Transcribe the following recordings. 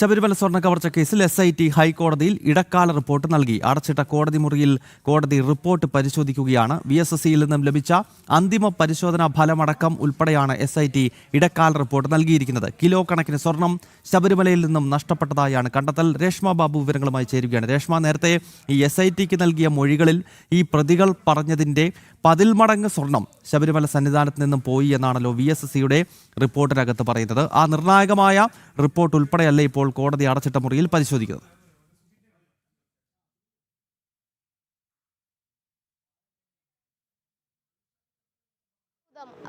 ശബരിമല സ്വർണ കവർച്ച കേസിൽ എസ് ഐ ടി ഹൈക്കോടതിയിൽ ഇടക്കാല റിപ്പോർട്ട് നൽകി. അടച്ചിട്ട കോടതി മുറിയിൽ കോടതി റിപ്പോർട്ട് പരിശോധിക്കുകയാണ്. വി എസ് എസ് സിയിൽ നിന്നും ലഭിച്ച അന്തിമ പരിശോധനാ ഫലമടക്കം ഉൾപ്പെടെയാണ് എസ് ഐ ടി ഇടക്കാല റിപ്പോർട്ട് നൽകിയിരിക്കുന്നത്. കിലോ കണക്കിന് സ്വർണം ശബരിമലയിൽ നിന്നും നഷ്ടപ്പെട്ടതായാണ് കണ്ടെത്തൽ. രേഷ്മ ബാബു വിവരങ്ങളുമായി ചേരുകയാണ്. രേഷ്മ നേരത്തെ ഈ എസ് ഐ ടിക്ക് നൽകിയ മൊഴികളിൽ ഈ പ്രതികൾ പറഞ്ഞതിന്റെ പതിൽ മടങ്ങ് സ്വർണം ശബരിമല സന്നിധാനത്ത് നിന്നും പോയി എന്നാണല്ലോ വി എസ് എസ് സിയുടെ റിപ്പോർട്ടിനകത്ത് പറയുന്നത്. ആ നിർണായകമായ റിപ്പോർട്ട് ഉൾപ്പെടെയല്ല ഇപ്പോൾ കോടതി അടച്ചിട്ട മുറിയിൽ പരിശോധിക്കുന്നത്?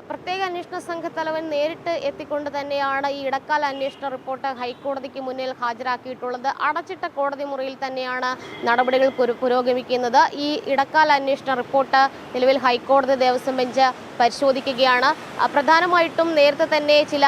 പ്രത്യേക അന്വേഷണ സംഘ തലവൻ നേരിട്ട് എത്തിക്കൊണ്ട് തന്നെയാണ് ഈ ഇടക്കാല അന്വേഷണ റിപ്പോർട്ട് ഹൈക്കോടതിക്ക് മുന്നിൽ ഹാജരാക്കിയിട്ടുള്ളത്. അടച്ചിട്ട കോടതി മുറിയിൽ തന്നെയാണ് നടപടികൾ പുരോഗമിക്കുന്നത്. ഈ ഇടക്കാല അന്വേഷണ റിപ്പോർട്ട് നിലവിൽ ഹൈക്കോടതി ദേവസ്വം ബെഞ്ച് പരിശോധിക്കുകയാണ്. പ്രധാനമായിട്ടും നേരത്തെ തന്നെ ചില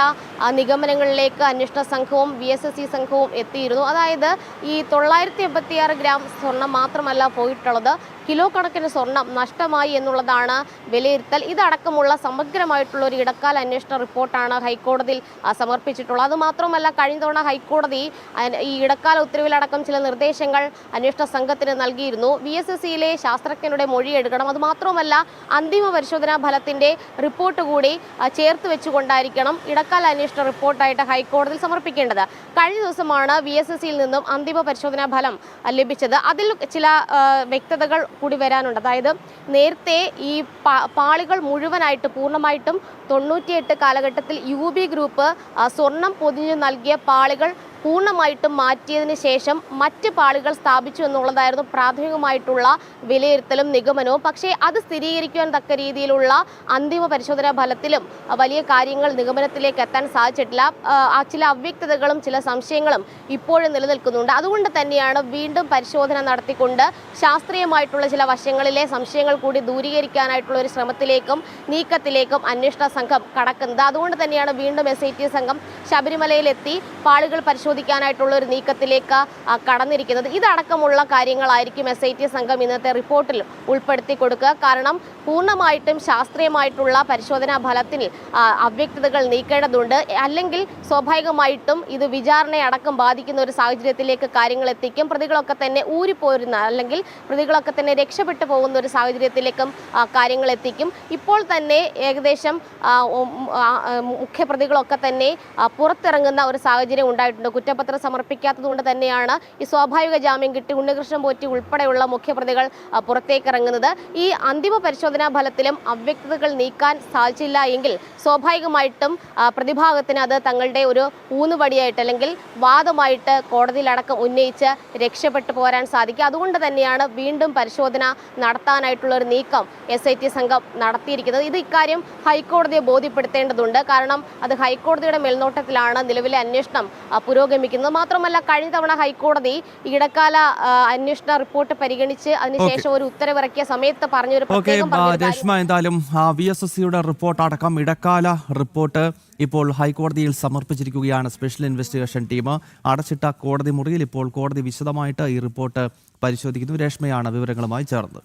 നിഗമനങ്ങളിലേക്ക് അന്വേഷണ സംഘവും വി എസ് എസ് സി സംഘവും എത്തിയിരുന്നു. അതായത് ഈ തൊള്ളായിരത്തി എൺപത്തിയാറ് ഗ്രാം സ്വർണം മാത്രമല്ല പോയിട്ടുള്ളത്. കിലോ കണക്കിന് സ്വർണം നഷ്ടമായി എന്നുള്ളതാണ് വിലയിരുത്തൽ. ഇതടക്കമുള്ള സമഗ്രമായിട്ടുള്ള ഒരു ഇടക്കാല അന്വേഷണ റിപ്പോർട്ടാണ് ഹൈക്കോടതിയിൽ സമർപ്പിച്ചിട്ടുള്ളത്. അതുമാത്രമല്ല കഴിഞ്ഞ തവണ ഹൈക്കോടതി ഈ ഇടക്കാല ഉത്തരവിലടക്കം ചില നിർദ്ദേശങ്ങൾ അന്വേഷണ സംഘത്തിന് നൽകിയിരുന്നു. വി എസ് എസ് സിയിലെ ശാസ്ത്രജ്ഞരുടെ മൊഴിയെടുക്കണം അതുമാത്രമല്ല അന്തിമ പരിശോധനാ ഫലത്തിന്റെ റിപ്പോർട്ട് കൂടി ചേർത്ത് വെച്ചുകൊണ്ടായിരിക്കണം ഇടക്കാല അന്വേഷണ റിപ്പോർട്ടായിട്ട് ഹൈക്കോടതിയിൽ സമർപ്പിക്കേണ്ടത്. കഴിഞ്ഞ ദിവസമാണ് വി എസ് എസ് സിയിൽ നിന്നും അന്തിമ പരിശോധനാ ഫലം ലഭിച്ചത്. അതിൽ ചില വ്യക്തതകൾ കൂടി വരാനുണ്ട്. അതായത് നേരത്തെ ഈ പാളികൾ മുഴുവനായിട്ട് പൂർണമായിട്ടും തൊണ്ണൂറ്റിയെട്ട് കാലഘട്ടത്തിൽ യു ബി ഗ്രൂപ്പ് സ്വർണം പൊതിഞ്ഞു നൽകിയ പാളികൾ പൂർണമായിട്ടും മാറ്റിയതിന് ശേഷം മറ്റ് പാളികൾ സ്ഥാപിച്ചു എന്നുള്ളതായിരുന്നു പ്രാഥമികമായിട്ടുള്ള വിലയിരുത്തലും നിഗമനവും. പക്ഷേ അത് സ്ഥിരീകരിക്കുവാൻ തക്ക രീതിയിലുള്ള അന്തിമ പരിശോധനാ ഫലത്തിലും വലിയ കാര്യങ്ങൾ നിഗമനത്തിലേക്ക് എത്താൻ സാധിച്ചിട്ടില്ല. ചില അവ്യക്തതകളും ചില സംശയങ്ങളും ഇപ്പോഴും നിലനിൽക്കുന്നുണ്ട്. അതുകൊണ്ട് തന്നെയാണ് വീണ്ടും പരിശോധന നടത്തിക്കൊണ്ട് ശാസ്ത്രീയമായിട്ടുള്ള ചില വശങ്ങളിലെ സംശയങ്ങൾ കൂടി ദൂരീകരിക്കാനായിട്ടുള്ള ഒരു ശ്രമത്തിലേക്കും നീക്കത്തിലേക്കും അന്വേഷണ സംഘം കടക്കുന്നത്. അതുകൊണ്ട് തന്നെയാണ് വീണ്ടും എസ് സംഘം ശബരിമലയിലെത്തി പാളികൾ പരിശോധിക്കാനായിട്ടുള്ള ഒരു നീക്കത്തിലേക്ക് കടന്നിരിക്കുന്നത്. ഇതടക്കമുള്ള കാര്യങ്ങളായിരിക്കും എസ് ഐ ടി സംഘം ഇന്നത്തെ റിപ്പോർട്ടിൽ ഉൾപ്പെടുത്തി കൊടുക്കുക. കാരണം പൂർണമായിട്ടും ശാസ്ത്രീയമായിട്ടുള്ള പരിശോധനാ ഫലത്തിൽ അവ്യക്തതകൾ നീക്കേണ്ടതുണ്ട്. അല്ലെങ്കിൽ സ്വാഭാവികമായിട്ടും ഇത് വിചാരണയടക്കം ബാധിക്കുന്ന ഒരു സാഹചര്യത്തിലേക്ക് കാര്യങ്ങൾ എത്തിക്കും. പ്രതികളൊക്കെ തന്നെ ഊരിപ്പോരുന്ന അല്ലെങ്കിൽ പ്രതികളൊക്കെ തന്നെ രക്ഷപ്പെട്ടു പോകുന്ന ഒരു സാഹചര്യത്തിലേക്കും കാര്യങ്ങൾ എത്തിക്കും. ഇപ്പോൾ തന്നെ ഏകദേശം മുഖ്യപ്രതികളൊക്കെ തന്നെ പുറത്തിറങ്ങുന്ന ഒരു സാഹചര്യം ഉണ്ടായിട്ടുണ്ട്. കുറ്റപത്രം സമർപ്പിക്കാത്തത് കൊണ്ട് തന്നെയാണ് ഈ സ്വാഭാവിക ജാമ്യം കിട്ടി. ഉണ്ണികൃഷ്ണൻ പോറ്റി ഉൾപ്പെടെയുള്ള മുഖ്യപ്രതികൾ പുറത്തേക്ക് ഇറങ്ങുന്നത് ഈ അന്തിമ പരിശോധനാ ഫലത്തിലും അവ്യക്തതകൾ നീക്കാൻ സാധിച്ചില്ല എങ്കിൽ സ്വാഭാവികമായിട്ടും പ്രതിഭാഗത്തിന് അത് തങ്ങളുടെ ഒരു ഊന്നുവടിയായിട്ട് അല്ലെങ്കിൽ വാദമായിട്ട് കോടതിയിലടക്കം ഉന്നയിച്ച് രക്ഷപ്പെട്ടു പോരാൻ സാധിക്കും. അതുകൊണ്ട് തന്നെയാണ് വീണ്ടും പരിശോധന നടത്താനായിട്ടുള്ള ഒരു നീക്കം എസ് ഐ ടി സംഘം നടത്തിയിരിക്കുന്നത്. ഇത് ഇക്കാര്യം ഹൈക്കോടതിയെ ബോധ്യപ്പെടുത്തേണ്ടതുണ്ട്. കാരണം അത് ഹൈക്കോടതിയുടെ മേൽനോട്ടത്തിലാണ് നിലവിലെ അന്വേഷണം ആ, പുരോഗമിക്കുന്നത്. മാത്രമല്ല കഴിഞ്ഞ തവണ ഹൈക്കോടതി ഇടക്കാല അന്വേഷണ റിപ്പോർട്ട് പരിഗണിച്ച് അതിനുശേഷം ഒരു ഉത്തരവിറക്കിയ സമയത്ത് പറഞ്ഞൊരു രേഷ്മ എന്തായാലും വി എസ് എസ് സിയുടെ റിപ്പോർട്ട് അടക്കം ഇടക്കാല റിപ്പോർട്ട് ഇപ്പോൾ ഹൈക്കോടതിയിൽ സമർപ്പിച്ചിരിക്കുകയാണ് സ്പെഷ്യൽ ഇൻവെസ്റ്റിഗേഷൻ ടീം. അടച്ചിട്ട കോടതി മുറിയിൽ ഇപ്പോൾ കോടതി വിശദമായിട്ട് ഈ റിപ്പോർട്ട് പരിശോധിക്കുന്നു. രേഷ്മയാണ് വിവരങ്ങളുമായി ചേർന്നത്.